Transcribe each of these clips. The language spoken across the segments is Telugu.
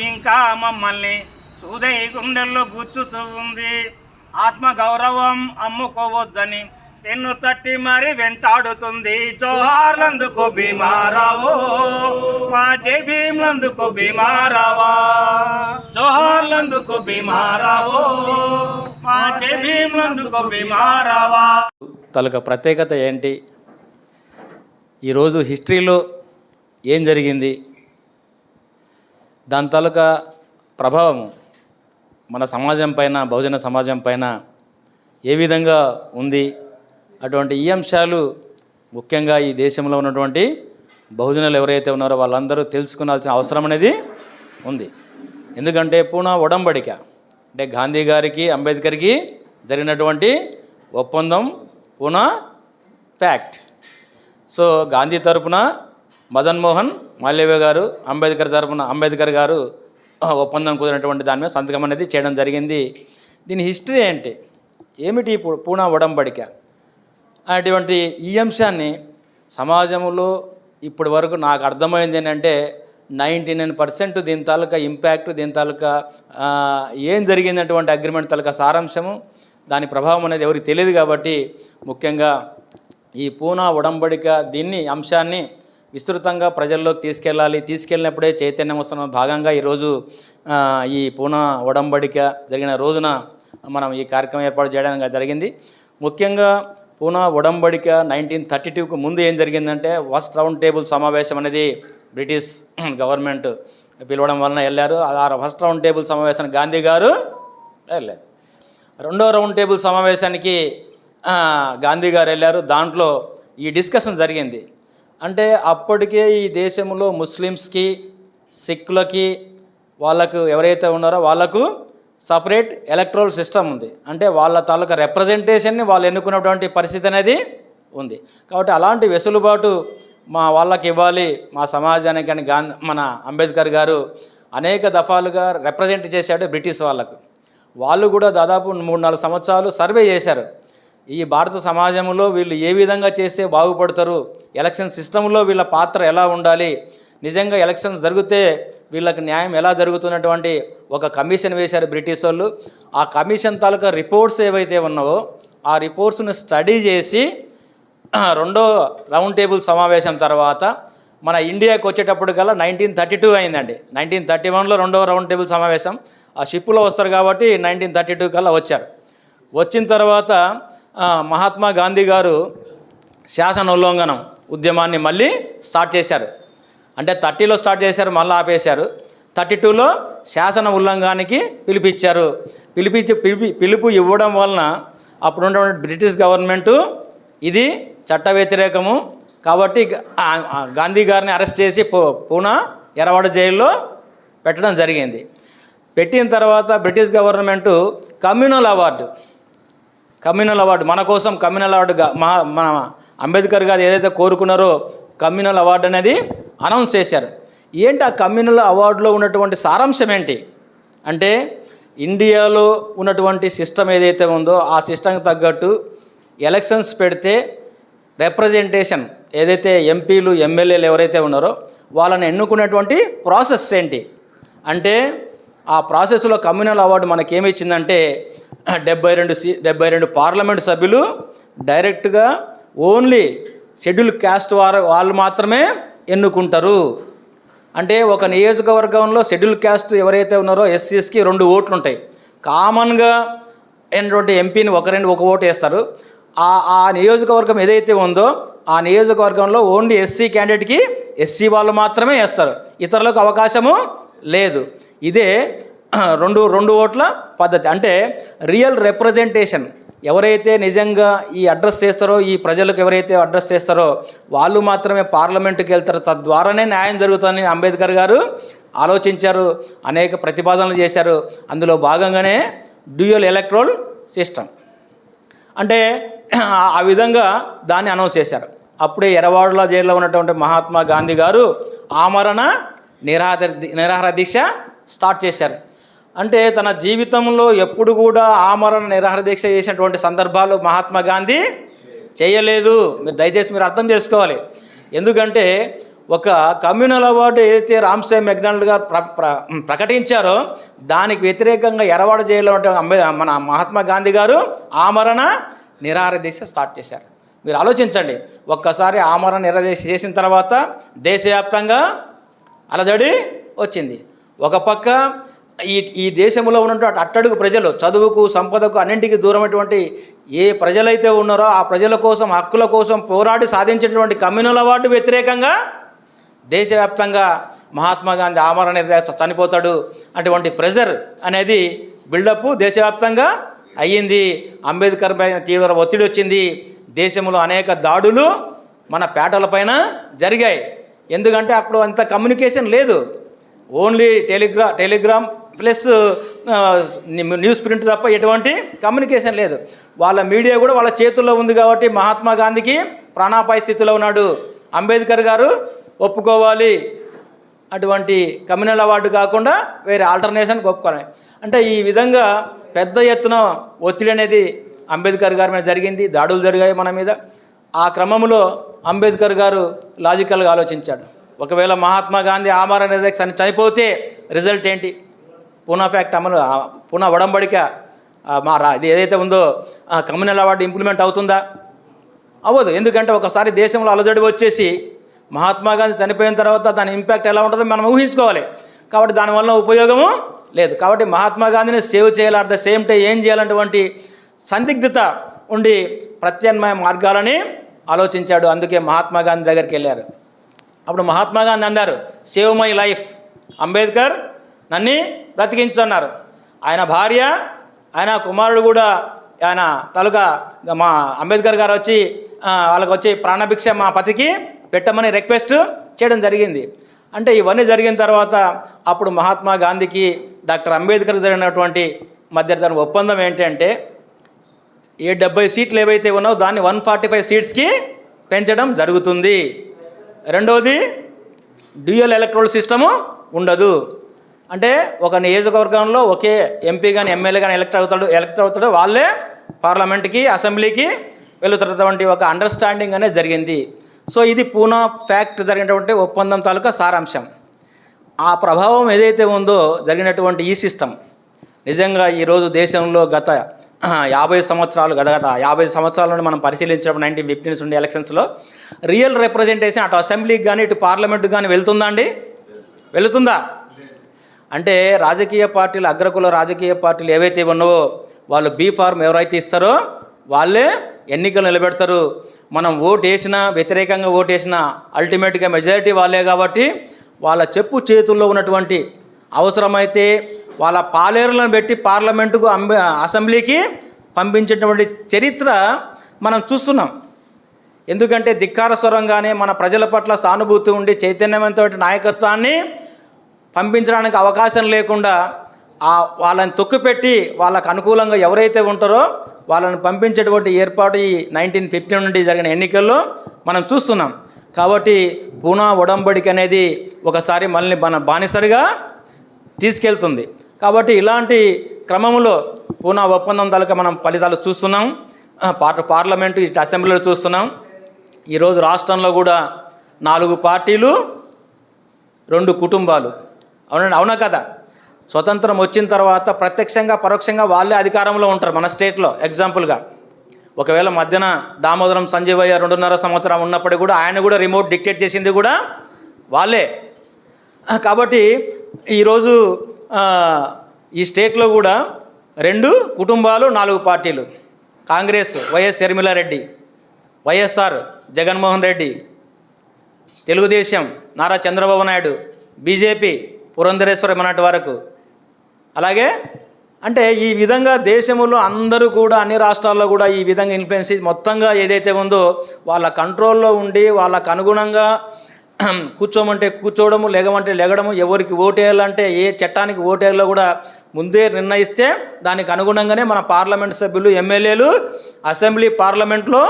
ఇంకా మమ్మల్ని సూదై గుండెల్లో గుచ్చుతూ ఉంది. ఆత్మ గౌరవం అమ్ముకోవద్దని పెన్ను తట్టి మరి వెంటాడుతుంది. జోహార్లందుకు బీమారావో మా జై భీమ్లందుకు భీమారావా. జోహార్లందుకు భీమారావో మా జై భీమ్లందుకు భీమారావా. తలక ప్రత్యేకత ఏంటి? ఈరోజు హిస్టరీలో ఏం జరిగింది? దాని తాలూకా ప్రభావం మన సమాజం పైన బహుజన సమాజం పైన ఏ విధంగా ఉంది? అటువంటి ఈ అంశాలు ముఖ్యంగా ఈ దేశంలో ఉన్నటువంటి బహుజనులు ఎవరైతే ఉన్నారో వాళ్ళందరూ తెలుసుకోవాల్సిన అవసరం అనేది ఉంది. ఎందుకంటే పూనా ఒడంబడిక అంటే గాంధీ గారికి అంబేద్కర్కి జరిగినటువంటి ఒప్పందం పూనా ప్యాక్ట్ సో గాంధీ తరపున మదన్ మోహన్ మాల్యవ గారు అంబేద్కర్ తరపున అంబేద్కర్ గారు ఒప్పందం కుదిరినటువంటి దాని మీద సంతకం అనేది చేయడం జరిగింది. దీని హిస్టరీ ఏంటి? ఏమిటి పూనా ఉడంబడిక అటువంటి ఈ అంశాన్ని సమాజంలో ఇప్పటి వరకు నాకు అర్థమైంది ఏంటంటే నైంటీ నైన్ పర్సెంట్ దీని తాలూకా ఇంపాక్ట్ దీని తాలూకా ఏం జరిగిందటువంటి అగ్రిమెంట్ తాలూకా సారాంశము దాని ప్రభావం అనేది ఎవరికి తెలియదు కాబట్టి ముఖ్యంగా ఈ పూనా ఉడంబడిక దీన్ని అంశాన్ని విస్తృతంగా ప్రజల్లోకి తీసుకెళ్ళాలి. తీసుకెళ్ళినప్పుడే చైతన్యం వస్తున్న భాగంగా ఈరోజు ఈ పూనా ఒడంబడిక జరిగిన రోజున మనం ఈ కార్యక్రమం ఏర్పాటు చేయడం జరిగింది. ముఖ్యంగా పూనా ఉడంబడిక నైన్టీన్ థర్టీ టూకు ముందు ఏం జరిగిందంటే ఫస్ట్ రౌండ్ టేబుల్ సమావేశం అనేది బ్రిటిష్ గవర్నమెంట్ పిలవడం వలన వెళ్ళారు. ఆ ఫస్ట్ రౌండ్ టేబుల్ సమావేశానికి గాంధీ గారు వెళ్ళారు. రెండో రౌండ్ టేబుల్ సమావేశానికి గాంధీ గారు వెళ్ళారు. దాంట్లో ఈ డిస్కషన్ జరిగింది. అంటే అప్పటికే ఈ దేశంలో ముస్లిమ్స్కి సిక్కులకి వాళ్ళకు ఎవరైతే ఉన్నారో వాళ్ళకు సపరేట్ ఎలక్ట్రల్ సిస్టమ్ ఉంది. అంటే వాళ్ళ తాలూకా రిప్రజెంటేషన్ని వాళ్ళు ఎన్నుకున్నటువంటి పరిస్థితి అనేది ఉంది. కాబట్టి అలాంటి వెసులుబాటు మా వాళ్ళకి ఇవ్వాలి. మా సమాజానికి అని గాంధీ మన అంబేద్కర్ గారు అనేక దఫాలుగా రిప్రజెంట్ చేశాడు బ్రిటిష్ వాళ్ళకు. వాళ్ళు కూడా దాదాపు మూడు నాలుగు సంవత్సరాలు సర్వే చేశారు. ఈ భారత సమాజంలో వీళ్ళు ఏ విధంగా చేస్తే బాగుపడతారు? ఎలక్షన్ సిస్టంలో వీళ్ళ పాత్ర ఎలా ఉండాలి? నిజంగా ఎలక్షన్స్ జరిగితే వీళ్ళకి న్యాయం ఎలా జరుగుతున్నటువంటి ఒక కమిషన్ వేశారు బ్రిటిష్ వాళ్ళు. ఆ కమిషన్ తాలూకా రిపోర్ట్స్ ఏవైతే ఉన్నావో ఆ రిపోర్ట్స్ను స్టడీ చేసి రెండో రౌండ్ టేబుల్ సమావేశం తర్వాత మన ఇండియాకి వచ్చేటప్పుడు కల్లా నైన్టీన్ థర్టీ టూ అయిందండి. నైన్టీన్ థర్టీ వన్లో రెండో రౌండ్ టేబుల్ సమావేశం. ఆ షిప్లో వస్తారు కాబట్టి నైన్టీన్ థర్టీ టూ కల్లా వచ్చారు. వచ్చిన తర్వాత మహాత్మా గాంధీ గారు శాసన ఉల్లంఘనం ఉద్యమాన్ని మళ్ళీ స్టార్ట్ చేశారు. అంటే థర్టీలో స్టార్ట్ చేశారు మళ్ళీ ఆపేశారు. థర్టీ టూలో శాసన ఉల్లంఘనానికి పిలిపించారు పిలిపించి పిలిపి పిలుపు ఇవ్వడం వలన అప్పుడు ఉన్నటువంటి బ్రిటిష్ గవర్నమెంటు ఇది చట్ట వ్యతిరేకము. కాబట్టి గాంధీ గారిని అరెస్ట్ చేసి పూ పూనా ఎరవాడ జైల్లో పెట్టడం జరిగింది. పెట్టిన తర్వాత British government communal award communal award మన కోసం కమ్యూనల్ అవార్డుగా మా మన అంబేద్కర్ గారు ఏదైతే కోరుకున్నారో కమ్యూనల్ అవార్డు అనేది అనౌన్స్ చేశారు. ఏంటి ఆ కమ్యూనల్ అవార్డులో ఉన్నటువంటి సారాంశం ఏంటి? అంటే ఇండియాలో ఉన్నటువంటి సిస్టమ్ ఏదైతే ఉందో ఆ సిస్టమ్కి తగ్గట్టు ఎలక్షన్స్ పెడితే రిప్రజెంటేషన్ ఏదైతే ఎంపీలు ఎమ్మెల్యేలు ఎవరైతే ఉన్నారో వాళ్ళని ఎన్నుకునేటువంటి ప్రాసెస్ ఏంటి? అంటే ఆ ప్రాసెస్లో కమ్యూనల్ అవార్డు మనకేమి ఇచ్చిందంటే డెబ్బై రెండు సి డెబ్బై రెండు పార్లమెంట్ సభ్యులు డైరెక్ట్గా ఓన్లీ షెడ్యూల్ క్యాస్ట్ వారు వాళ్ళు మాత్రమే ఎన్నుకుంటారు. అంటే ఒక నియోజకవర్గంలో షెడ్యూల్ క్యాస్ట్ ఎవరైతే ఉన్నారో ఎస్సీఎస్కి రెండు ఓట్లు ఉంటాయి కామన్గా అయినటువంటి ఎంపీని ఒక రెండు ఒక ఓటు వేస్తారు. ఆ ఆ నియోజకవర్గం ఏదైతే ఉందో ఆ నియోజకవర్గంలో ఓన్లీ ఎస్సీ క్యాండిడేట్కి ఎస్సీ వాళ్ళు మాత్రమే వేస్తారు. ఇతరులకు అవకాశము లేదు. ఇదే రెండు రెండు ఓట్ల పద్ధతి. అంటే రియల్ రిప్రజెంటేషన్ ఎవరైతే నిజంగా ఈ అడ్రస్ చేస్తారో ఈ ప్రజలకు ఎవరైతే అడ్రస్ చేస్తారో వాళ్ళు మాత్రమే పార్లమెంటుకి వెళ్తారో. తద్వారానే న్యాయం జరుగుతుందని అంబేద్కర్ గారు ఆలోచించారు. అనేక ప్రతిపాదనలు చేశారు. అందులో భాగంగానే డ్యూయల్ ఎలక్ట్రోల్ సిస్టమ్ అంటే ఆ విధంగా దాన్ని అనౌన్స్ చేశారు. అప్పుడే ఎరవాడలో జైల్లో ఉన్నటువంటి మహాత్మా గాంధీ గారు ఆమరణ నిరాహార నిరాహార దీక్ష స్టార్ట్ చేశారు. అంటే తన జీవితంలో ఎప్పుడు కూడా ఆమరణ నిరాహార దీక్ష చేసినటువంటి సందర్భాలు మహాత్మా గాంధీ చేయలేదు. మీరు దయచేసి మీరు అర్థం చేసుకోవాలి. ఎందుకంటే ఒక కమ్యూనల్ అవార్డు ఏదైతే రామ్సే మెక్డానల్డ్ గారు ప్ర ప్ర- ప్రకటించారో దానికి వ్యతిరేకంగా ఎరవాడు చేయాలంటే మన మహాత్మా గాంధీ గారు ఆమరణ నిరాహార దీక్ష స్టార్ట్ చేశారు. మీరు ఆలోచించండి. ఒక్కసారి ఆమరణ నిరాహార దీక్ష చేసిన తర్వాత దేశవ్యాప్తంగా అలజడి వచ్చింది. ఒక పక్క ఈ ఈ దేశంలో ఉన్నటువంటి అట్టడుగు ప్రజలు చదువుకు సంపదకు అన్నింటికి దూరమైనటువంటి ఏ ప్రజలైతే ఉన్నారో ఆ ప్రజల కోసం హక్కుల కోసం పోరాడి సాధించినటువంటి కమ్యూనల్ అవార్డు వ్యతిరేకంగా దేశవ్యాప్తంగా మహాత్మా గాంధీ ఆమరణ అనేది చనిపోతాడు అటువంటి ప్రెజర్ అనేది బిల్డప్ దేశవ్యాప్తంగా అయ్యింది. అంబేద్కర్ పైన తీవ్ర ఒత్తిడి వచ్చింది. దేశంలో అనేక దాడులు మన పేటలపైన జరిగాయి. ఎందుకంటే అప్పుడు అంత కమ్యూనికేషన్ లేదు. ఓన్లీ టెలిగ్రా టెలిగ్రామ్ ప్లస్ న్యూస్ ప్రింట్ తప్ప ఎటువంటి కమ్యూనికేషన్ లేదు. వాళ్ళ మీడియా కూడా వాళ్ళ చేతుల్లో ఉంది కాబట్టి మహాత్మా గాంధీకి ప్రాణాపాయ స్థితిలో ఉన్నాడు. అంబేద్కర్ గారు ఒప్పుకోవాలి. అటువంటి కమ్యూనల్ అవార్డు కాకుండా వేరే ఆల్టర్నేషన్ ఒప్పుకోవాలి అంటే ఈ విధంగా పెద్ద ఎత్తున ఒత్తిడి అనేది అంబేద్కర్ గారి మీద జరిగింది. దాడులు జరిగాయి మన మీద. ఆ క్రమంలో అంబేద్కర్ గారు లాజికల్గా ఆలోచించాడు. ఒకవేళ మహాత్మా గాంధీ ఆమరణ నిరాహార చనిపోతే రిజల్ట్ ఏంటి? పూనా ఫ్యాక్ట్ అమలు పూనా ఒడంబడిక మా ఇది ఏదైతే ఉందో కమ్యూనల్ అవార్డు ఇంప్లిమెంట్ అవుతుందా? అవ్వదు. ఎందుకంటే ఒకసారి దేశంలో అలజడి వచ్చేసి మహాత్మా గాంధీ చనిపోయిన తర్వాత దాని ఇంపాక్ట్ ఎలా ఉంటుందో మనం ఊహించుకోవాలి. కాబట్టి దానివల్ల ఉపయోగము లేదు. కాబట్టి మహాత్మా గాంధీని సేవ్ చేయాలి. అట్ ద సేమ్ టైం ఏం చేయాలన్నటువంటి సందిగ్ధత ఉండి ప్రత్యామ్నాయ మార్గాలని ఆలోచించాడు. అందుకే మహాత్మా గాంధీ దగ్గరికి వెళ్ళారు. అప్పుడు మహాత్మా గాంధీ అన్నారు సేవ్ మై లైఫ్ అంబేద్కర్ నన్ను బ్రతికించన్నారు ఆయన భార్య ఆయన కుమారుడు కూడా ఆయన తలుగా మా అంబేద్కర్ గారు వచ్చి వాళ్ళకు వాళ్ళకి వచ్చి ప్రాణభిక్ష మా పతికి పెట్టమని రిక్వెస్ట్ చేయడం జరిగింది. అంటే ఇవన్నీ జరిగిన తర్వాత అప్పుడు మహాత్మా గాంధీకి డాక్టర్ అంబేద్కర్ జరిగినటువంటి మధ్య ఒప్పందం ఏంటంటే ఏ డెబ్బై సీట్లు ఏవైతే ఉన్నాయో దాన్ని వన్ ఫార్టీ ఫైవ్ సీట్స్కి పెంచడం జరుగుతుంది. రెండవది డ్యూయల్ ఎలక్ట్రోల్ సిస్టము ఉండదు. అంటే ఒక నియోజకవర్గంలో ఒకే ఎంపీ కానీ ఎమ్మెల్యే కానీ ఎలక్ట్ అవుతాడు ఎలక్ట్ అవుతాడు వాళ్ళే పార్లమెంట్కి అసెంబ్లీకి వెళ్తున్నటువంటి ఒక అండర్స్టాండింగ్ అనేది జరిగింది. సో ఇది పూనా ఫ్యాక్ట్ జరిగినటువంటి ఒప్పందం తాలూకా సారాంశం. ఆ ప్రభావం ఏదైతే ఉందో జరిగినటువంటి ఈ సిస్టమ్ నిజంగా ఈరోజు దేశంలో గత యాభై సంవత్సరాలు గత గత యాభై సంవత్సరాల నుండి మనం పరిశీలించినప్పుడు నైన్టీన్ ఫిఫ్టీన్స్ ఉండే ఎలక్షన్స్లో రియల్ రిప్రజెంటేషన్ అటు అసెంబ్లీకి కానీ ఇటు పార్లమెంట్కి కానీ వెళ్తుందా అండి? వెళుతుందా? అంటే రాజకీయ పార్టీలు అగ్రకుల రాజకీయ పార్టీలు ఏవైతే ఉన్నావో వాళ్ళు బీ ఫార్మ్ ఎవరైతే ఇస్తారో వాళ్ళే ఎన్నికలు నిలబెడతారు. మనం ఓటు వేసినా వ్యతిరేకంగా ఓటు వేసినా అల్టిమేట్గా మెజారిటీ వాళ్ళే కాబట్టి వాళ్ళ చెప్పు చేతుల్లో ఉన్నటువంటి అవసరమైతే వాళ్ళ పాలేరులను పెట్టి పార్లమెంటుకు అంబ అసెంబ్లీకి పంపించేటువంటి చరిత్ర మనం చూస్తున్నాం. ఎందుకంటే ధిక్కార స్వరంగానే మన ప్రజల పట్ల సానుభూతి ఉండి చైతన్యవంతమైన నాయకత్వాన్ని పంపించడానికి అవకాశం లేకుండా ఆ వాళ్ళని తొక్కుపెట్టి వాళ్ళకు అనుకూలంగా ఎవరైతే ఉంటారో వాళ్ళని పంపించేటువంటి ఏర్పాటు ఈ నైన్టీన్ ఫిఫ్టీ నుండి జరిగిన ఎన్నికల్లో మనం చూస్తున్నాం. కాబట్టి పూనా ఉడంబడిక అనేది ఒకసారి మనల్ని మన బానిసరిగా తీసుకెళ్తుంది. కాబట్టి ఇలాంటి క్రమంలో పూనా ఒప్పందం తాలూకా మనం ఫలితాలు చూస్తున్నాం. పార్ట్ పార్ట పార్లమెంటు ఇటు అసెంబ్లీలో చూస్తున్నాం. ఈరోజు రాష్ట్రంలో కూడా నాలుగు పార్టీలు రెండు కుటుంబాలు అవునండి అవునా కదా? స్వతంత్రం వచ్చిన తర్వాత ప్రత్యక్షంగా పరోక్షంగా వాళ్ళే అధికారంలో ఉంటారు మన స్టేట్లో ఎగ్జాంపుల్గా. ఒకవేళ మధ్యన దామోదరం సంజీవయ్య రెండున్నర సంవత్సరం ఉన్నప్పటికీ కూడా ఆయన కూడా రిమోట్ డిక్టేట్ చేసింది కూడా వాళ్ళే. కాబట్టి ఈరోజు ఈ స్టేట్లో కూడా రెండు కుటుంబాలు నాలుగు పార్టీలు. Congress YS Sharmila Reddy YSR Jaganmohan Reddy Telugu Desam Nara Chandrababu Naidu BJP Purandeswari అన్నటి వరకు. అలాగే అంటే ఈ విధంగా దేశంలో అందరూ కూడా అన్ని రాష్ట్రాల్లో కూడా ఈ విధంగా ఇన్ఫ్లుయెన్స్ మొత్తంగా ఏదైతే ఉందో వాళ్ళ కంట్రోల్లో ఉండి వాళ్ళకు అనుగుణంగా కూర్చోమంటే కూర్చోవడము లేగమంటే లెగడము ఎవరికి ఓటేయాలంటే ఏ చట్టానికి ఓటేయాలో కూడా ముందే నిర్ణయిస్తే దానికి అనుగుణంగానే మన పార్లమెంట్ సభ్యులు ఎమ్మెల్యేలు అసెంబ్లీ పార్లమెంట్లో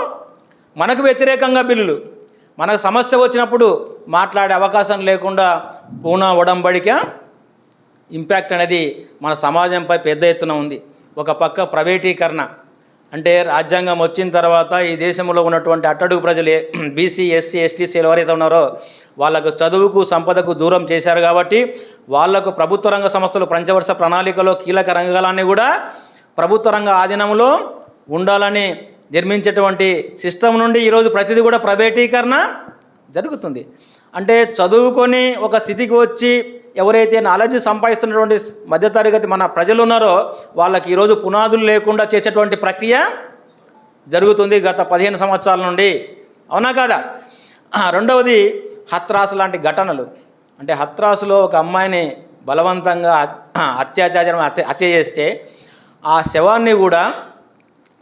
మనకు వ్యతిరేకంగా బిల్లులు. మనకు సమస్య వచ్చినప్పుడు మాట్లాడే అవకాశం లేకుండా పూనా ఉడంబడిక ఇంపాక్ట్ అనేది మన సమాజంపై పెద్ద ఎత్తున ఉంది. ఒక పక్క ప్రైవేటీకరణ అంటే రాజ్యాంగం వచ్చిన తర్వాత ఈ దేశంలో ఉన్నటువంటి అట్టడుగు ప్రజలు బీసీ ఎస్సీ ఎస్టీసీ ఎవరైతే ఉన్నారో వాళ్ళకు చదువుకు సంపదకు దూరం చేశారు కాబట్టి వాళ్ళకు ప్రభుత్వ రంగ సంస్థలు పంచవర్ష ప్రణాళికలో కీలక రంగాలన్నీ కూడా ప్రభుత్వ రంగ ఆధీనంలో ఉండాలని నిర్మించేటువంటి సిస్టమ్ నుండి ఈరోజు ప్రతిదీ కూడా ప్రైవేటీకరణ జరుగుతుంది. అంటే చదువుకొని ఒక స్థితికి వచ్చి ఎవరైతే నాలెడ్జ్ సంపాదిస్తున్నటువంటి మధ్యతరగతి మన ప్రజలు ఉన్నారో వాళ్ళకి ఈరోజు పునాదులు లేకుండా చేసేటువంటి ప్రక్రియ జరుగుతుంది గత పదిహేను సంవత్సరాల నుండి. అవునా కాదా? రెండవది హత్రాసు లాంటి ఘటనలు. అంటే హత్రాసులో ఒక అమ్మాయిని బలవంతంగా అత్యాచారం హత్య హత్య చేస్తే ఆ శవాన్ని కూడా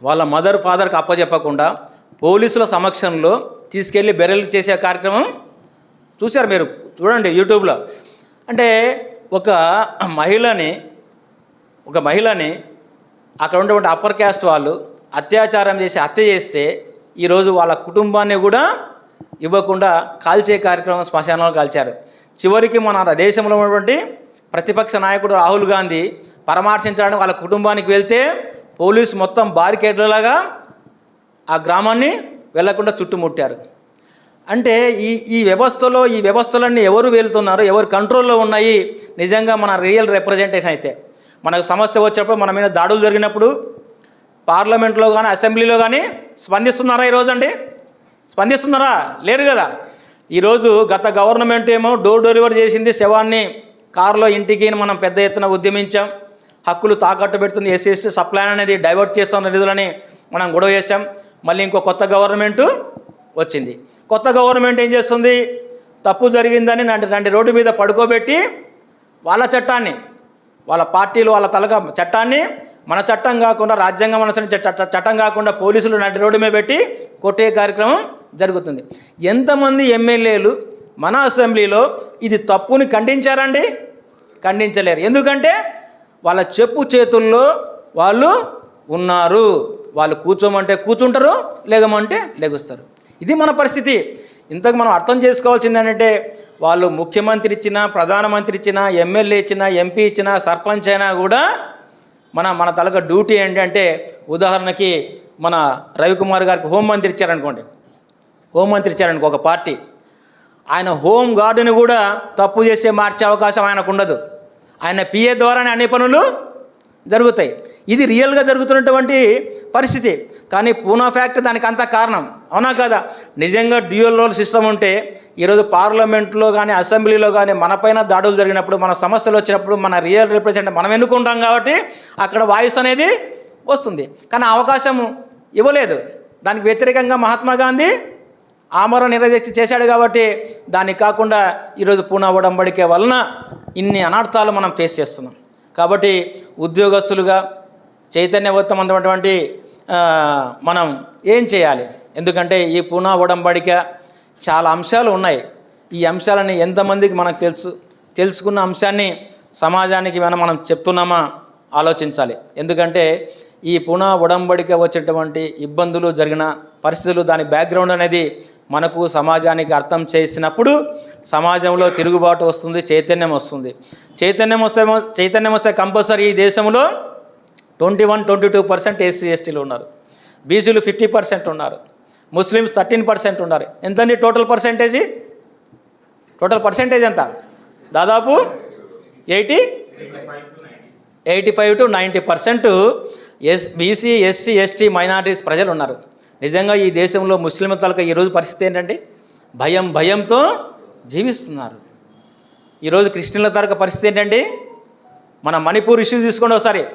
వాళ్ళ మదర్ ఫాదర్కి అప్పచెప్పకుండా పోలీసుల సమక్షంలో తీసుకెళ్ళి బెరలు చేసే కార్యక్రమం చూశారు మీరు. చూడండి యూట్యూబ్లో. అంటే ఒక మహిళని ఒక మహిళని అక్కడ ఉన్నటువంటి అప్పర్ క్యాస్ట్ వాళ్ళు అత్యాచారం చేసి హత్య చేస్తే ఈరోజు వాళ్ళ కుటుంబాన్ని కూడా ఇవ్వకుండా కాల్చే కార్యక్రమం శ్మశానంలో కాల్చారు. చివరికి మన దేశంలో ఉన్నటువంటి ప్రతిపక్ష నాయకుడు రాహుల్ గాంధీ పరామర్శించడానికి వాళ్ళ కుటుంబానికి వెళ్తే పోలీసు మొత్తం బారికేడ్లలాగా ఆ గ్రామాన్ని వెళ్ళకుండా చుట్టుముట్టారు. అంటే ఈ ఈ వ్యవస్థలో ఈ వ్యవస్థలన్నీ ఎవరు వెళ్తున్నారు ఎవరు కంట్రోల్లో ఉన్నాయి నిజంగా మన రియల్ రిప్రజెంటేషన్ అయితే. మనకు సమస్య వచ్చినప్పుడు మన మీద దాడులు జరిగినప్పుడు పార్లమెంట్లో కానీ అసెంబ్లీలో కానీ స్పందిస్తున్నారా ఈరోజు అండి స్పందిస్తున్నారా? లేరు కదా. ఈరోజు గత గవర్నమెంట్ ఏమో డోర్ డెలివరీ చేసింది శవాన్ని కారులో ఇంటికి మనం పెద్ద ఎత్తున ఉద్యమించాం. హక్కులు తాకట్టు పెడుతుంది ఎస్సీ ఎస్టీ సప్లై అనేది డైవర్ట్ చేస్తున్న నిధులని మనం గొడవ చేశాం. మళ్ళీ ఇంకో కొత్త గవర్నమెంటు వచ్చింది. కొత్త గవర్నమెంట్ ఏం చేస్తుంది? తప్పు జరిగిందని నన్ను నండి రోడ్డు మీద పడుకోబెట్టి వాళ్ళ చట్టాన్ని వాళ్ళ పార్టీలు వాళ్ళ తలక చట్టాన్ని మన చట్టం కాకుండా రాజ్యాంగం అనుసరి చట్ట చట్టం కాకుండా పోలీసులు నడి రోడ్డు మీద పెట్టి కొట్టే కార్యక్రమం జరుగుతుంది. ఎంతమంది ఎమ్మెల్యేలు మన అసెంబ్లీలో ఇది తప్పుని ఖండించారండి? ఖండించలేరు. ఎందుకంటే వాళ్ళ చెప్పు చేతుల్లో వాళ్ళు ఉన్నారు. వాళ్ళు కూర్చోమంటే కూర్చుంటారు లేగమంటే లెగుస్తారు. ఇది మన పరిస్థితి. ఇంతకు మనం అర్థం చేసుకోవాల్సింది ఏంటంటే వాళ్ళు ముఖ్యమంత్రి ఇచ్చినా ప్రధానమంత్రి ఇచ్చినా ఎమ్మెల్యే ఇచ్చినా ఎంపీ ఇచ్చినా సర్పంచ్ అయినా కూడా మన మన తలక డ్యూటీ ఏంటంటే ఉదాహరణకి మన రవికుమార్ గారికి హోంమంత్రి ఇచ్చారనుకోండి. హోంమంత్రి ఇచ్చారనుకో ఒక పార్టీ. ఆయన హోం గార్డుని కూడా తప్పు చేసే మార్చే అవకాశం ఆయనకు ఉండదు ఆయన పిఏ ద్వారానే అన్ని పనులు జరుగుతాయి. ఇది రియల్గా జరుగుతున్నటువంటి పరిస్థితి. కానీ పూనా ఫ్యాక్ట్ దానికి అంతా కారణం. అవునా కదా? నిజంగా డ్యూయల్ రోల్ సిస్టమ్ ఉంటే ఈరోజు పార్లమెంట్లో కానీ అసెంబ్లీలో కానీ మనపైన దాడులు జరిగినప్పుడు మన సమస్యలు వచ్చినప్పుడు మన రియల్ రిప్రజెంట్ మనం ఎన్నుకుంటాం కాబట్టి అక్కడ వాయిస్ అనేది వస్తుంది. కానీ అవకాశం ఇవ్వలేదు. దానికి వ్యతిరేకంగా మహాత్మా గాంధీ ఆమరణ నిరవేర్చి చేశాడు కాబట్టి దాన్ని కాకుండా ఈరోజు పూనా ఉడంబడికే వలన ఇన్ని అనర్థాలు మనం ఫేస్ చేస్తున్నాం. కాబట్టి ఉద్యోగస్తులుగా చైతన్యవంతమైనటువంటి మనం ఏం చేయాలి? ఎందుకంటే ఈ పూనా ఉడంబడిక చాలా అంశాలు ఉన్నాయి. ఈ అంశాలని ఎంతమందికి మనకు తెలుసు? తెలుసుకున్న అంశాన్ని సమాజానికి మనం మనం చెప్తున్నామా? ఆలోచించాలి. ఎందుకంటే ఈ పునా ఉడంబడిక వచ్చేటువంటి ఇబ్బందులు జరిగిన పరిస్థితులు దాని బ్యాక్గ్రౌండ్ అనేది మనకు సమాజానికి అర్థం చేసినప్పుడు సమాజంలో తిరుగుబాటు వస్తుంది చైతన్యం వస్తుంది. చైతన్యం వస్తే చైతన్యం వస్తే కంపల్సరీ ఈ దేశంలో twenty one twenty two percent SC ఎస్టీలు ఉన్నారు. బీసీలు ఫిఫ్టీ పర్సెంట్ ఉన్నారు. ముస్లిమ్స్ థర్టీన్ పర్సెంట్ ఉన్నారు. ఎంతండి టోటల్ పర్సెంటేజీ? టోటల్ పర్సెంటేజ్ ఎంత? దాదాపు eighty? Eighty five to ninety percent yes BC SC ST minorities ప్రజలు ఉన్నారు. నిజంగా ఈ దేశంలో ముస్లిం తాలూకా ఈరోజు పరిస్థితి ఏంటంటే భయం భయంతో జీవిస్తున్నారు. ఈరోజు క్రిస్టియన్ల తాలూకా పరిస్థితి ఏంటంటే మన మణిపూర్ ఇష్యూ తీసుకోండి ఒకసారి.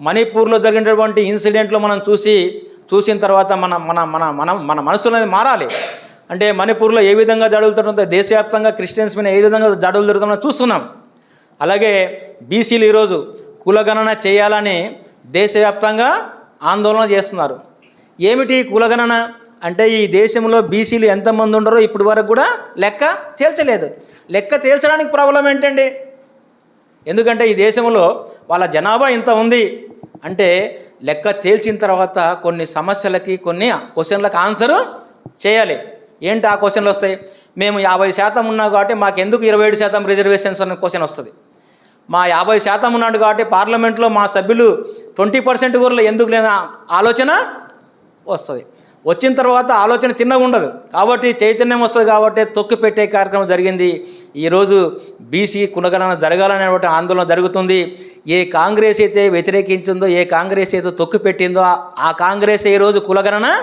మణిపూర్లో జరిగినటువంటి ఇన్సిడెంట్లు మనం చూసి చూసిన తర్వాత మన మన మన మన మన మనసులు అనేది మారాలి. అంటే మణిపూర్లో ఏ విధంగా దాడులు దేశవ్యాప్తంగా క్రిస్టియన్స్ మీద ఏ విధంగా జడులు జరుగుతుందో చూస్తున్నాం. అలాగే బీసీలు ఈరోజు కులగణన చేయాలని దేశవ్యాప్తంగా ఆందోళన చేస్తున్నారు. ఏమిటి కులగణన? అంటే ఈ దేశంలో బీసీలు ఎంతమంది ఉండరో ఇప్పటి వరకు కూడా లెక్క తేల్చలేదు. లెక్క తేల్చడానికి ప్రాబ్లం ఏంటండి? ఎందుకంటే ఈ దేశంలో వాళ్ళ జనాభా ఇంత ఉంది. అంటే లెక్క తేల్చిన తర్వాత కొన్ని సమస్యలకి కొన్ని క్వశ్చన్లకు ఆన్సరు చేయాలి. ఏంటి ఆ క్వశ్చన్లు వస్తాయి? మేము యాభై శాతం ఉన్నాం కాబట్టి మాకు ఎందుకు ఇరవై ఏడు శాతం రిజర్వేషన్స్ అనే క్వశ్చన్ వస్తుంది? మా యాభై శాతం ఉన్నాడు కాబట్టి పార్లమెంట్లో మా సభ్యులు ట్వంటీ పర్సెంట్ కూడా ఎందుకు లేని ఆలోచన వస్తుంది. వచ్చిన తర్వాత ఆలోచన తిన్నగా ఉండదు. కాబట్టి చైతన్యం వస్తుంది కాబట్టి తొక్కు పెట్టే కార్యక్రమం జరిగింది. ఈరోజు బీసీ కులగణన జరగాలనేటువంటి ఆందోళన జరుగుతుంది. ఏ కాంగ్రెస్ అయితే వ్యతిరేకించిందో ఏ కాంగ్రెస్ అయితే తొక్కు పెట్టిందో ఆ- కాంగ్రెస్ ఈరోజు కులగణన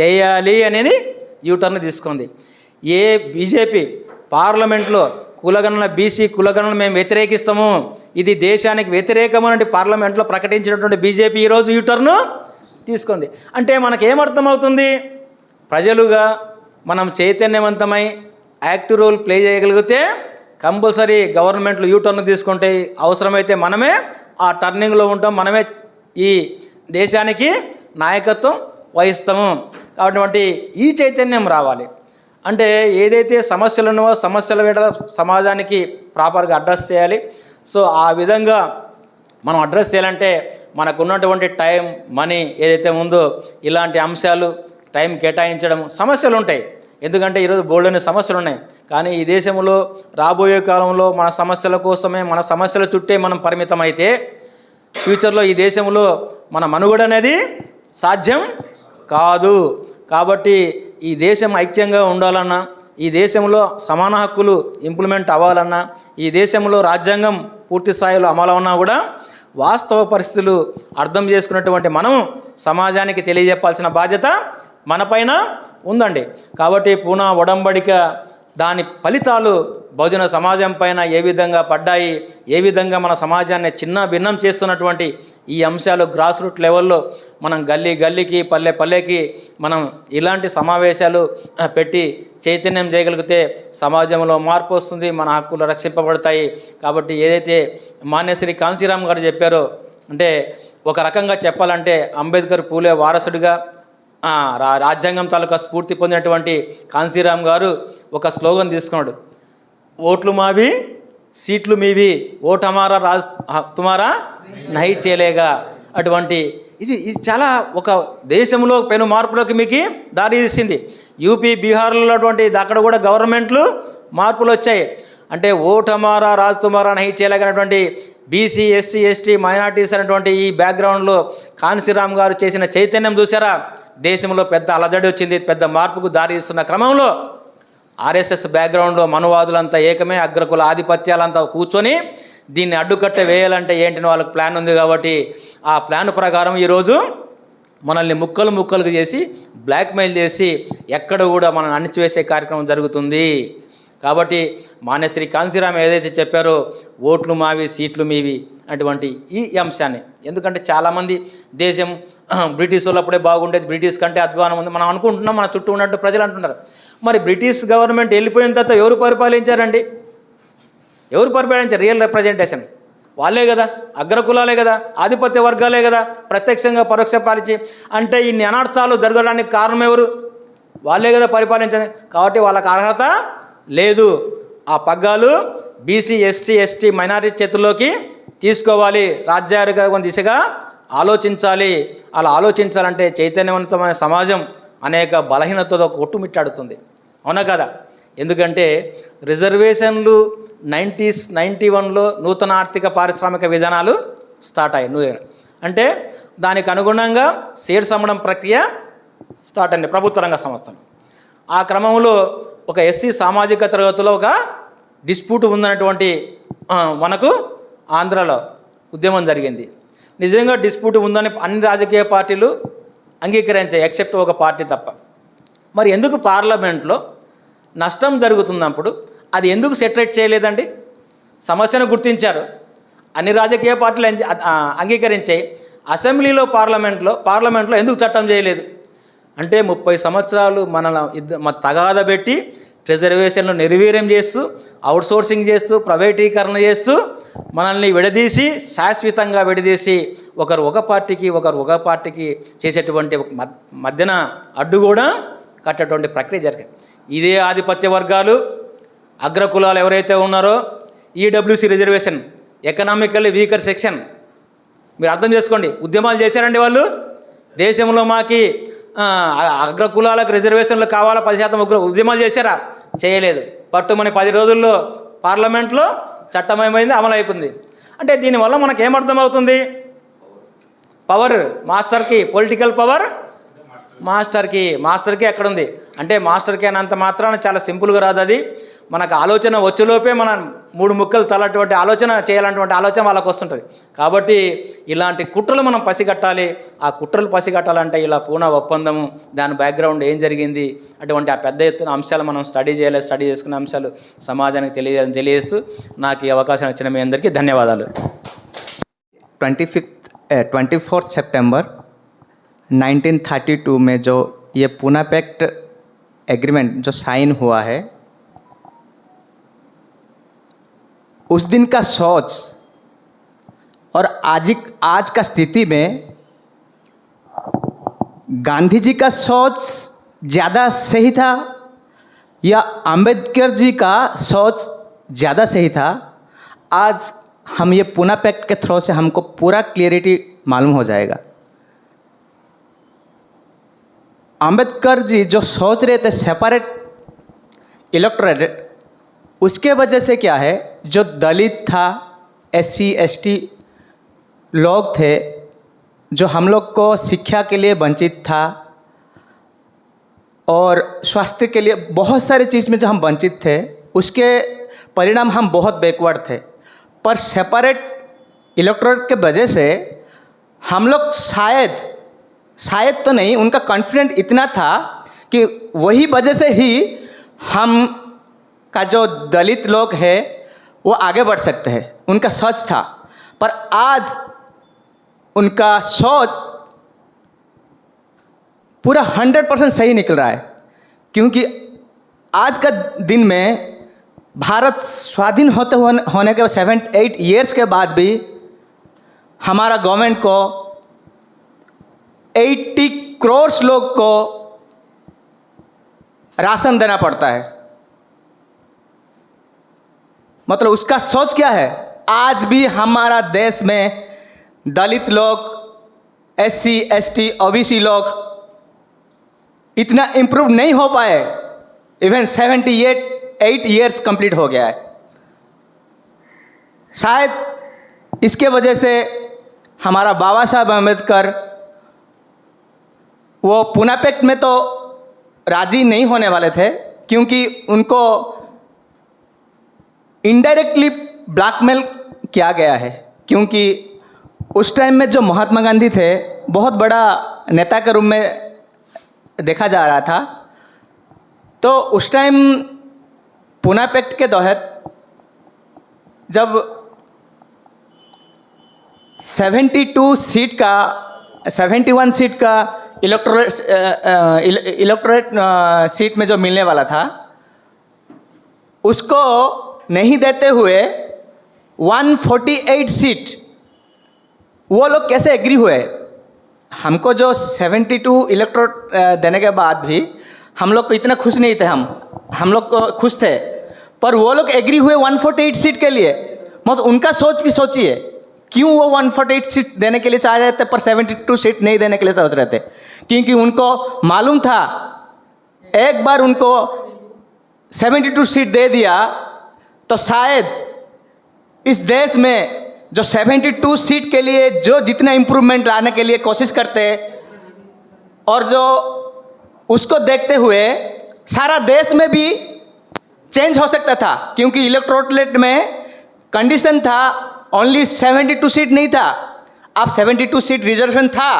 చేయాలి అనేది యూటర్న్ తీసుకుంది. ఏ బీజేపీ పార్లమెంట్లో కులగణన బీసీ కులగణన మేము వ్యతిరేకిస్తాము ఇది దేశానికి వ్యతిరేకమని పార్లమెంట్లో ప్రకటించినటువంటి బీజేపీ ఈరోజు యూటర్ను తీసుకుంది అంటే మనకేమర్థమవుతుంది? ప్రజలుగా మనం చైతన్యవంతమై యాక్టివ్ రోల్ ప్లే చేయగలిగితే కంపల్సరీ గవర్నమెంట్లు యూటర్న్ తీసుకుంటే అవసరమైతే మనమే ఆ టర్నింగ్లో ఉంటాం. మనమే ఈ దేశానికి నాయకత్వం వహిస్తాము. కాబట్టి ఈ చైతన్యం రావాలి. అంటే ఏదైతే సమస్యలు ఉన్నావో సమస్యల వేట సమాజానికి ప్రాపర్గా అడ్రస్ చేయాలి. సో ఆ విధంగా మనం అడ్రస్ చేయాలంటే మనకున్నటువంటి టైం మనీ ఏదైతే ఉందో ఇలాంటి అంశాలు టైం కేటాయించడం సమస్యలు ఉంటాయి ఎందుకంటే ఈరోజు బోల్డని సమస్యలు ఉన్నాయి కానీ ఈ దేశంలో రాబోయే కాలంలో మన సమస్యల కోసమే మన సమస్యల చుట్టే మనం పరిమితం అయితే ఫ్యూచర్లో ఈ దేశంలో మన మనుగడ అనేది సాధ్యం కాదు. కాబట్టి ఈ దేశం ఐక్యంగా ఉండాలన్నా ఈ దేశంలో సమాన హక్కులు ఇంప్లిమెంట్ అవ్వాలన్నా ఈ దేశంలో రాజ్యాంగం పూర్తి స్థాయిలో అమలవున్నా కూడా వాస్తవ పరిస్థితులు అర్థం చేసుకున్నటువంటి మనం సమాజానికి తెలియజెప్పాల్సిన బాధ్యత మనపైన ఉందండి. కాబట్టి పూనా ఒడంబడిక దాని ఫలితాలు బహుజన సమాజం పైన ఏ విధంగా పడ్డాయి ఏ విధంగా మన సమాజాన్ని చిన్న భిన్నం చేస్తున్నటువంటి ఈ అంశాలు గ్రాస్ రూట్ లెవెల్లో మనం గల్లీ గల్లీకి పల్లె పల్లెకి మనం ఇలాంటి సమావేశాలు పెట్టి చైతన్యం చేయగలిగితే సమాజంలో మార్పు వస్తుంది మన హక్కులు రక్షింపబడతాయి. కాబట్టి ఏదైతే మాన్యశ్రీ కాంశీరామ్ గారు చెప్పారో అంటే ఒక రకంగా చెప్పాలంటే అంబేద్కర్ పూలే వారసుడిగా రాజ్యాంగం తాలూకా స్ఫూర్తి పొందినటువంటి కాన్సీరామ్ గారు ఒక స్లోగన్ తీసుకున్నాడు. ఓట్లు మావి సీట్లు మీవి ఓటమారా రాజ్ తుమారా? నహి చేయలేగా అటువంటి ఇది ఇది చాలా ఒక దేశంలో పెను మార్పులోకి మీకు దారి తీసింది. యూపీ బీహార్లో అటువంటి అక్కడ కూడా గవర్నమెంట్లు మార్పులు వచ్చాయి. అంటే ఓటమారా హమారా రాజ్ తుమారా నహి చేయలేకనటువంటి బీసీ ఎస్సీ ఎస్టీ మైనార్టీస్ అనేటువంటి ఈ బ్యాక్గ్రౌండ్లో కాన్సీరామ్ గారు చేసిన చైతన్యం చూసారా దేశంలో పెద్ద అలజడి వచ్చింది పెద్ద మార్పుకు దారి తీస్తున్న క్రమంలో ఆర్ఎస్ఎస్ బ్యాక్గ్రౌండ్లో మనువాదులంతా ఏకమే అగ్రకుల ఆధిపత్యాలంతా కూర్చొని దీన్ని అడ్డుకట్ట వేయాలంటే ఏంటని వాళ్ళకి ప్లాన్ ఉంది కాబట్టి ఆ ప్లాన్ ప్రకారం ఈరోజు మనల్ని ముక్కలు ముక్కలుగా చేసి బ్లాక్మెయిల్ చేసి ఎక్కడ కూడా మనం అణిచివేసే కార్యక్రమం జరుగుతుంది. కాబట్టి మానేశ్రీ కాంశీరామ్ ఏదైతే చెప్పారో ఓట్లు మావి సీట్లు మీవి అటువంటి ఈ అంశాన్ని. ఎందుకంటే చాలామంది దేశం బ్రిటిష్ వాళ్ళప్పుడే బాగుండేది. బ్రిటిష్ కంటే అధ్వానం ఉంది. మనం అనుకుంటున్నాం మన చుట్టూ ఉన్నట్టు ప్రజలు అంటున్నారు. మరి బ్రిటిష్ గవర్నమెంట్ వెళ్ళిపోయిన తర్వాత ఎవరు పరిపాలించారండి? ఎవరు పరిపాలించారు? రియల్ రిప్రజెంటేషన్ వాళ్ళే కదా. అగ్రకులాలే కదా. ఆధిపత్య వర్గాలే కదా. ప్రత్యక్షంగా పరోక్ష పాలించి. అంటే ఇన్ని అనర్థాలు జరగడానికి కారణం ఎవరు? వాళ్ళే కదా పరిపాలించాలి కాబట్టి వాళ్ళకి అర్హత లేదు. ఆ పగ్గాలు బీసీ ఎస్టీ ఎస్టీ మైనారిటీ చేతుల్లోకి తీసుకోవాలి. రాజ్యాంగ దిశగా ఆలోచించాలి. అలా ఆలోచించాలంటే చైతన్యవంతమైన సమాజం అనేక బలహీనతతో కొట్టుమిట్టాడుతుంది. అవునా కదా? ఎందుకంటే రిజర్వేషన్లు నైంటీస్ నైంటీ వన్లో నూతన ఆర్థిక పారిశ్రామిక విధానాలు స్టార్ట్ అయ్యాయి. నువ్వు. అంటే దానికి అనుగుణంగా షేర్స్ అమ్మడం ప్రక్రియ స్టార్ట్ అయింది ప్రభుత్వ రంగ సంస్థలు. ఆ క్రమంలో ఒక ఎస్సీ సామాజిక తరగతిలో ఒక డిస్ప్యూట్ ఉందన్నటువంటి మనకు ఆంధ్రాలో ఉద్యమం జరిగింది. నిజంగా డిస్ప్యూట్ ఉందని అన్ని రాజకీయ పార్టీలు అంగీకరించాయి ఎక్సెప్ట్ ఒక పార్టీ తప్ప. మరి ఎందుకు పార్లమెంట్లో నష్టం జరుగుతున్నప్పుడు అది ఎందుకు సెటరేట్ చేయలేదండి? సమస్యను గుర్తించారు. అన్ని రాజకీయ పార్టీలు అంగీకరించాయి. అసెంబ్లీలో పార్లమెంట్లో పార్లమెంట్లో ఎందుకు చట్టం చేయలేదు? అంటే ముప్పై సంవత్సరాలు మన మన తగాద పెట్టి రిజర్వేషన్లు నిర్వీర్యం చేస్తూ అవుట్సోర్సింగ్ చేస్తూ ప్రైవేటీకరణ చేస్తూ మనల్ని విడదీసి శాశ్వతంగా విడదీసి ఒకరు ఒక పార్టీకి ఒకరు ఒక పార్టీకి చేసేటువంటి మధ్యన అడ్డు కూడా కట్టేటువంటి ప్రక్రియ జరిగింది. ఇదే ఆధిపత్య వర్గాలు అగ్రకులాలు ఎవరైతే ఉన్నారో EWC reservation economically weaker section మీరు అర్థం చేసుకోండి ఉద్యమాలు చేశారండి వాళ్ళు? దేశంలో మాకి అగ్రకులాలకు రిజర్వేషన్లు కావాలా? పది శాతం ఉగ్ర ఉద్యమాలు చేశారా? చేయలేదు. పట్టుమని పది రోజుల్లో పార్లమెంట్లో చట్టమయమైంది అమలు అయిపోయింది అంటే దీనివల్ల మనకు ఏమర్థమవుతుంది పవర్ మాస్టర్కి పొలిటికల్ పవర్ మాస్టర్కి మాస్టర్కి ఎక్కడుంది? అంటే మాస్టర్కి అనంత మాత్రాన చాలా సింపుల్గా రాదు అది. మనకు ఆలోచన వచ్చేలోపే మన మూడు ముక్కలు తలటువంటి ఆలోచన చేయాలన్నటువంటి ఆలోచన వాళ్ళకు వస్తుంటుంది. కాబట్టి ఇలాంటి కుట్రలు మనం పసిగట్టాలి. ఆ కుట్రలు పసిగట్టాలంటే ఇలా పూనా ఒప్పందము దాని బ్యాక్గ్రౌండ్ ఏం జరిగింది అటువంటి ఆ పెద్ద ఎత్తున అంశాలు మనం స్టడీ చేయాలి స్టడీ చేసుకున్న అంశాలు సమాజానికి తెలియ తెలియజేస్తూ నాకు ఈ అవకాశం ఇచ్చిన మీ అందరికీ ధన్యవాదాలు. Twenty fifth twenty fourth September 1932 में जो ये पूना पैक्ट एग्रीमेंट जो साइन हुआ है, उस दिन का सोच और आज आज का स्थिति में गांधी जी का सोच ज़्यादा सही था या अंबेडकर जी का सोच ज़्यादा सही था, आज हम ये पूना पैक्ट के थ्रू से हमको पूरा क्लियरिटी मालूम हो जाएगा। अंबेडकर जी जो सोच रहे थे सेपरेट इलेक्टोरेट उसके वजह से क्या है? जो दलित था एस सी लोग थे, जो हम लोग को शिक्षा के लिए वंचित था और स्वास्थ्य के लिए बहुत सारी चीज़ में जो हम वंचित थे, उसके परिणाम हम बहुत बैकवर्ड थे। पर सेपरेट इलेक्ट्रोरेट के वजह से हम लोग शायद शायद तो नहीं, उनका कॉन्फिडेंट इतना था कि वही वजह से ही हम का जो दलित लोग है, वो आगे बढ़ सकते हैं। उनका सोच था। पर आज उनका सोच पूरा हंड्रेड परसेंट सही निकल रहा है। क्योंकि आज का दिन में भारत स्वाधीन होते होने के सेवन एट ईयर्स के बाद भी हमारा गवर्नमेंट को 80 करोड़ लोग को राशन देना पड़ता है। मतलब उसका सोच क्या है? आज भी हमारा देश में दलित लोग S C S T OBC लोग इतना इम्प्रूव नहीं हो पाए। Even seventy eight eight years complete हो गया है। शायद इसके वजह से हमारा बाबा साहब अंबेडकर वो पूना पैक्ट में तो राज़ी नहीं होने वाले थे, क्योंकि उनको इनडायरेक्टली ब्लैकमेल किया गया है, क्योंकि उस टाइम में जो महात्मा गांधी थे, बहुत बड़ा नेता के रूप में देखा जा रहा था। तो उस टाइम पूना पैक्ट के तहत जब 72 सीट का 71 सीट का इलेक्ट्रोरेट इलेक्ट्रोरेट सीट में जो मिलने वाला था, उसको नहीं देते हुए 148 सीट वो लोग कैसे एग्री हुए? हमको जो 72 इलेक्ट्रोड देने के बाद भी हम लोग को इतना खुश नहीं थे हम। हम लोग को खुश थे, पर वो लोग एग्री हुए 148 सीट के लिए। मतलब उनका सोच भी सोचिए। क्यों वो 148 सीट देने के लिए चाह रहे थे पर 72 सीट नहीं देने के लिए सोच रहे थे? क्योंकि उनको मालूम था, एक बार उनको 72 सीट दे दिया तो शायद इस देश में जो 72 सीट के लिए जो जितना इम्प्रूवमेंट लाने के लिए कोशिश करते, और जो उसको देखते हुए सारा देश में भी चेंज हो सकता था, क्योंकि इलेक्ट्रोलेट में कंडीशन था ओनली 72 सीट नहीं था। आप 72 सीट रिजर्वेशन था।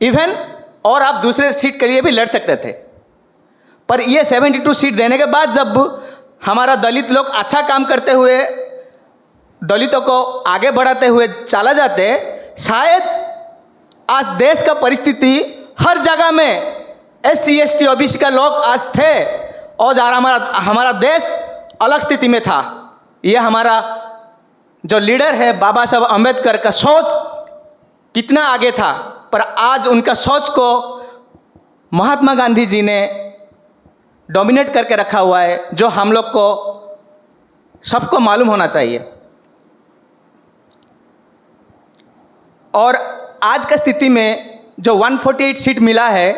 इवन और आप दूसरे सीट के लिए भी लड़ सकते थे। पर ये 72 सीट देने के बाद जब हमारा दलित लोग अच्छा काम करते हुए, दलितों को आगे बढ़ाते हुए चला जाते, शायद आज देश का परिस्थिति हर जगह में S C S T O B C का लोग आज थे, और आज हमारा हमारा देश अलग स्थिति में था। ये हमारा जो लीडर है बाबा साहब अंबेडकर का सोच कितना आगे था, पर आज उनका सोच को महात्मा गांधी जी ने डोमिनेट करके रखा हुआ है, जो हम लोग को सबको मालूम होना चाहिए। और आज का स्थिति में जो 148 सीट मिला है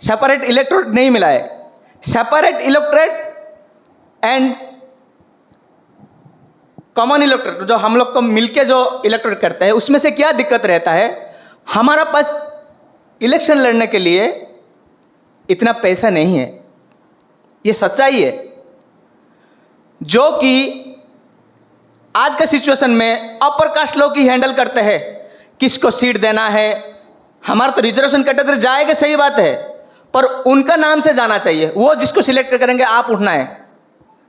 सेपरेट इलेक्ट्रोरेट नहीं मिला है। Separate electorate and common electorate जो हम लोग को मिलके जो इलेक्ट्रोरेट करते हैं, उसमें से क्या दिक्कत रहता है? हमारा पास इलेक्शन लड़ने के लिए इतना पैसा नहीं है। ये सच्चाई है। जो कि आज का सिचुएशन में अपर कास्ट लोग ही हैंडल करते हैं। किसको सीट देना है? हमारा तो रिजर्वेशन कैटेगरी जाएगा, सही बात है। पर उनका नाम से जाना चाहिए। वो जिसको सिलेक्ट करेंगे, आप उठना है।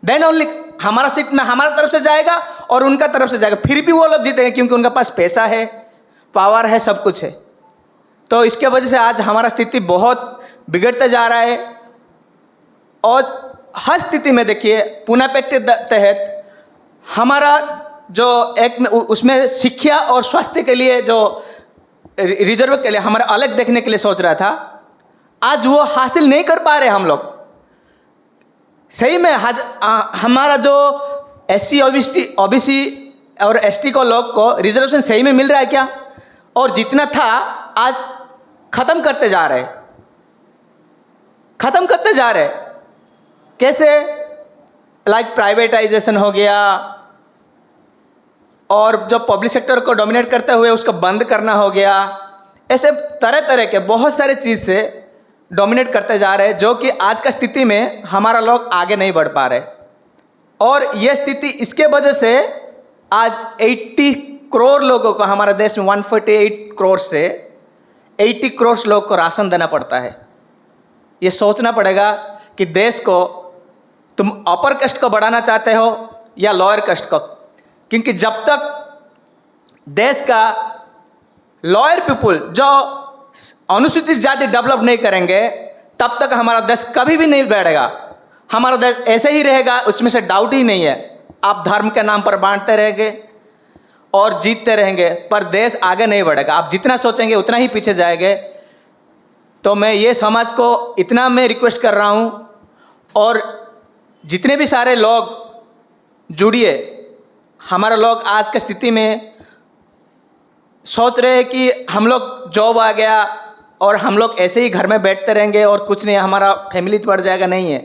देन ओनली हमारा सीट में हमारा तरफ़ से जाएगा और उनका तरफ़ से जाएगा। फिर भी वो लोग जीतेंगे क्योंकि उनके पास पैसा है पावर है, सब कुछ है। तो इसके वजह से आज हमारा स्थिति बहुत बिगड़ता जा रहा है। और हर स्थिति में देखिए, पुनः पैक्ट तहत हमारा जो एक में उसमें शिक्षा और स्वास्थ्य के लिए जो रिज़र्व के लिए हमारा अलग देखने के लिए सोच रहा था। आज वो हासिल नहीं कर पा रहे हम लोग। सही में हज, आ, हमारा जो एस सी ओबीसी ओबीसी और एसटी को लोग को रिजर्वेशन सही में मिल रहा है क्या? और जितना था आज खत्म करते जा रहे खत्म करते जा रहे कैसे? लाइक like प्राइवेटाइजेशन हो गया। और जो पब्लिक सेक्टर को डोमिनेट करते हुए उसको बंद करना हो गया। ऐसे तरह तरह के बहुत सारे चीज़ से डोमिनेट करते जा रहे हैं, जो कि आज का स्थिति में हमारा लोग आगे नहीं बढ़ पा रहे और ये स्थिति इसके वजह से आज 80 करोड़ लोगों को, हमारे देश में 148 करोड़ से 80 करोड़ लोग को राशन देना पड़ता है। ये सोचना पड़ेगा कि देश को तुम अपर कस्ट को बढ़ाना चाहते हो या लोअर कस्ट को? क्योंकि जब तक देश का लॉयर पीपुल जो अनुसूचित जाति डेवलप नहीं करेंगे, तब तक हमारा देश कभी भी नहीं बैठेगा। हमारा देश ऐसे ही रहेगा, उसमें से डाउट ही नहीं है। आप धर्म के नाम पर बांटते रहेंगे और जीतते रहेंगे, पर देश आगे नहीं बढ़ेगा। आप जितना सोचेंगे, उतना ही पीछे जाएँगे। तो मैं ये समाज को इतना मैं रिक्वेस्ट कर रहा हूँ, और जितने भी सारे लोग जुड़िए, हमारा लोग आज की स्थिति में सोच रहे हैं कि हम लोग जॉब आ गया और हम लोग ऐसे ही घर में बैठते रहेंगे और कुछ नहीं, हमारा फैमिली बढ़ जाएगा, नहीं है।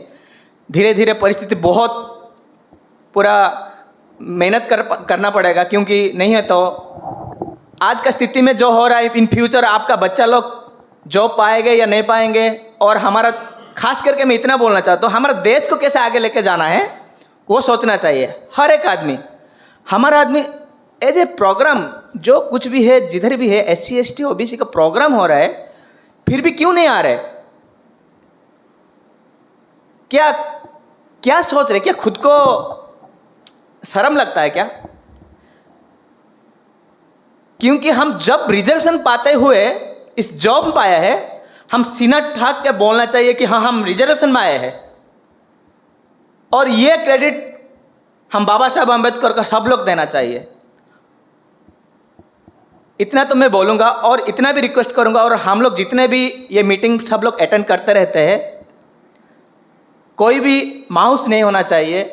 धीरे धीरे परिस्थिति बहुत पूरा मेहनत कर, करना पड़ेगा, क्योंकि नहीं है तो आज का स्थिति में जो हो रहा है इन फ्यूचर आपका बच्चा लोग जॉब पाएँगे या नहीं पाएँगे, और हमारा, खास करके मैं इतना बोलना चाहता हूँ, हमारा देश को कैसे आगे लेके जाना है, वो सोचना चाहिए। हर एक आदमी, हमारा आदमी एज ए प्रोग्राम जो कुछ भी है, जिधर भी है S C S T O B C का प्रोग्राम हो रहा है, फिर भी क्यों नहीं आ रहे क्या क्या सोच रहे क्या खुद को शर्म लगता है क्या? क्योंकि हम जब रिजर्वेशन पाते हुए इस जॉब में पाया है, हम सीना ठाक के बोलना चाहिए कि हाँ हम रिजर्वेशन में आए हैं। और ये क्रेडिट हम बाबा साहब अंबेडकर का सब लोग देना चाहिए। इतना तो मैं बोलूँगा और इतना भी रिक्वेस्ट करूँगा और हम लोग जितने भी ये मीटिंग सब लोग अटेंड करते रहते हैं, कोई भी माउस नहीं होना चाहिए,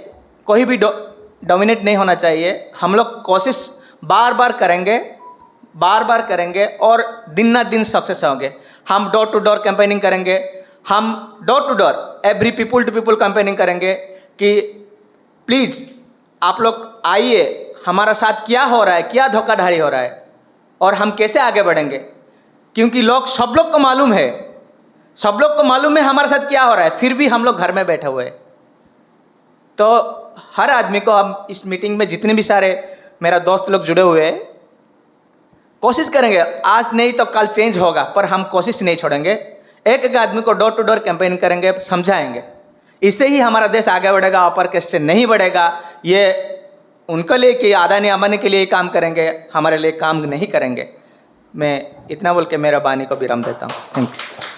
कोई भी डोमिनेट नहीं होना चाहिए। हम लोग कोशिश बार बार करेंगे बार बार करेंगे और दिन ना दिन सक्सेस होंगे। हम डोर टू डोर कैंपेनिंग करेंगे, हम door to door every people to people campaigning करेंगे कि प्लीज़ आप लोग आइए, हमारा साथ क्या हो रहा है, क्या धोखाधड़ी हो रहा है? और हम कैसे आगे बढ़ेंगे? क्योंकि लोग, सब लोग को मालूम है, सब लोग को मालूम है हमारे साथ क्या हो रहा है। फिर भी हम लोग घर में बैठे हुए हैं। तो हर आदमी को हम इस मीटिंग में जितने भी सारे मेरा दोस्त लोग जुड़े हुए हैं, कोशिश करेंगे। आज नहीं तो कल चेंज होगा, पर हम कोशिश नहीं छोड़ेंगे। एक एक आदमी को डोर टू डोर कैंपेन करेंगे, समझाएँगे। इससे ही हमारा देश आगे बढ़ेगा अपर कैस्ट से नहीं बढ़ेगा। ये उनके लिए कि आदानी अम्बानी के लिए काम करेंगे, हमारे लिए काम नहीं करेंगे। मैं इतना बोल के मेरा बानी को विराम देता हूँ। Thank you